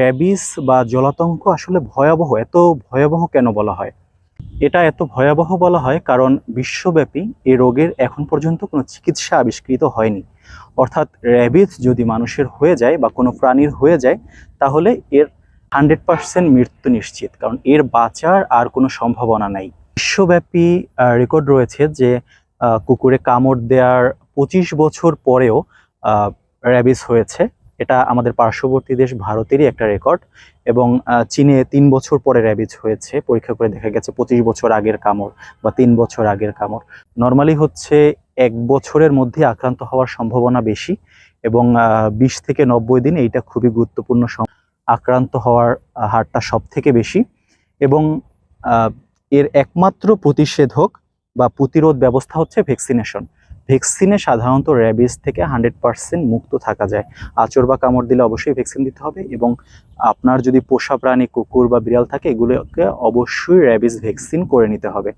Rabies বা জলাতঙ্ক আসলে ভয়াবহ, এত ভয়াবহ কেন বলা হয়? এটা এত ভয়াবহ বলা হয় কারণ বিশ্বব্যাপী এই রোগের এখন পর্যন্ত কোনো চিকিৎসা আবিষ্কৃত হয়নি। অর্থাৎ র্যাবিস যদি মানুষের হয়ে যায় বা কোনো প্রাণীর হয়ে যায়, তাহলে এর হান্ড্রেড পার্সেন্ট মৃত্যু নিশ্চিত, কারণ এর বাঁচার আর কোনো সম্ভাবনা নাই। বিশ্বব্যাপী রেকর্ড রয়েছে যে কুকুরে কামড় দেওয়ার পঁচিশ বছর পরেও র্যাবিস হয়েছে। এটা আমাদের পার্শ্ববর্তী দেশ ভারতেরই একটা রেকর্ড এবং চীনে তিন বছর পরে র্যাবিজ হয়েছে। পরীক্ষা করে দেখা গেছে পঁচিশ বছর আগের কামড় বা তিন বছর আগের কামড়। নর্মালি হচ্ছে এক বছরের মধ্যে আক্রান্ত হওয়ার সম্ভাবনা বেশি এবং বিশ থেকে নব্বই দিন এইটা খুবই গুরুত্বপূর্ণ আক্রান্ত হওয়ার হারটা সব থেকে বেশি এবং এর একমাত্র প্রতিষেধক বা প্রতিরোধ ব্যবস্থা হচ্ছে ভ্যাকসিনেশন ভ্যাকসিনে সাধারণত র্যাবিস থেকে হান্ড্রেড পার্সেন্ট মুক্ত থাকা যায়। আচর বা কামড় দিলে অবশ্যই ভ্যাকসিন দিতে হবে এবং আপনার যদি পোষা প্রাণী, কুকুর বা বিড়াল থাকে, এগুলোকে অবশ্যই র্যাবিস ভ্যাকসিন করে নিতে হবে।